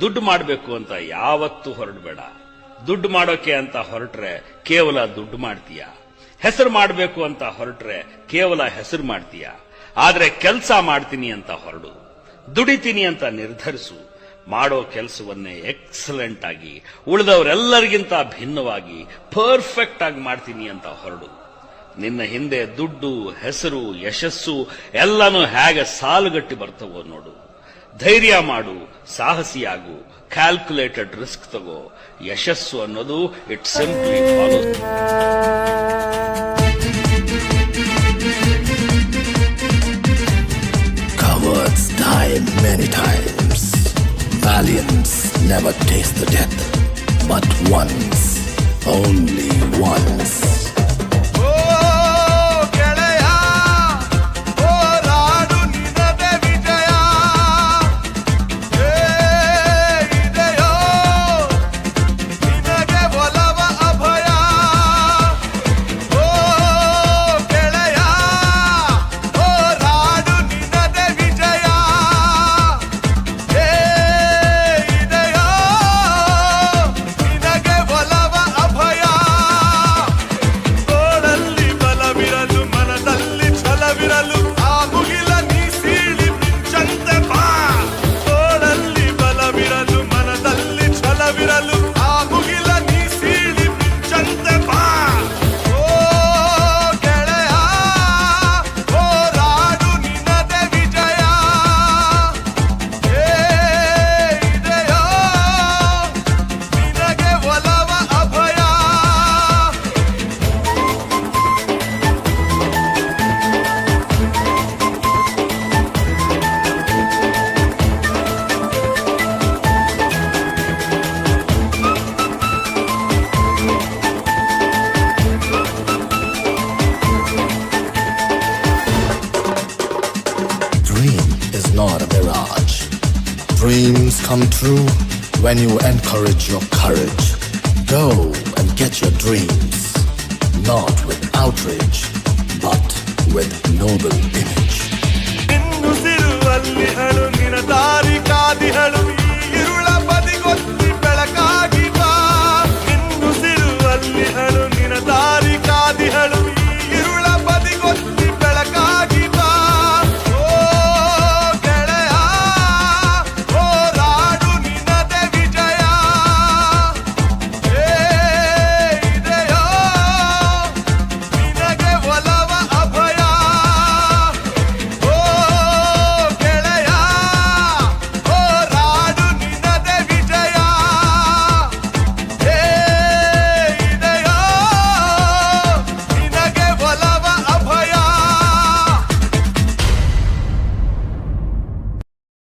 ದುಡ್ಡು ಮಾಡಬೇಕು ಅಂತ ಯಾವತ್ತೂ ಹೊರಡಬೇಡ. ದುಡ್ಡು ಮಾಡೋಕೆ ಅಂತ ಹೊರಟ್ರೆ ಕೇವಲ ದುಡ್ಡು ಮಾಡ್ತೀಯ? ಹೆಸರು ಮಾಡಬೇಕು ಅಂತ ಹೊರಟ್ರೆ ಕೇವಲ ಹೆಸರು ಮಾಡ್ತೀಯ? ಆದರೆ ಕೆಲಸ ಮಾಡ್ತೀನಿ ಅಂತ ಹೊರಡು. ದುಡಿತೀನಿ ಅಂತ ನಿರ್ಧರಿಸು. ಮಾಡೋ ಕೆಲಸವನ್ನೇ ಎಕ್ಸಲೆಂಟ್ ಆಗಿ, ಉಳಿದವರೆಲ್ಲರಿಗಿಂತ ಭಿನ್ನವಾಗಿ, ಪರ್ಫೆಕ್ಟ್ ಆಗಿ ಮಾಡ್ತೀನಿ ಅಂತ ಹೊರಡು. ನಿನ್ನ ಹಿಂದೆ ದುಡ್ಡು, ಹೆಸರು, ಯಶಸ್ಸು, ಎಲ್ಲನೂ ಹೇಗೆ ಸಾಲುಗಟ್ಟಿ ಬರ್ತವೋ ನೋಡು. ಧೈರ್ಯ ಮಾಡು ಸಾಹಸಿಯಾಗು ಕ್ಯಾಲ್ಕುಲೇಟೆಡ್ ರಿಸ್ಕ್ ತಗೋ ಯಶಸ್ಸು ಅನ್ನೋದು it simply follow Cowards die many times. Valiants never taste the death, but once, only once. Míralo. Dreams come true when you encourage your courage. Go and get your dreams, not with outrage, but with noble image.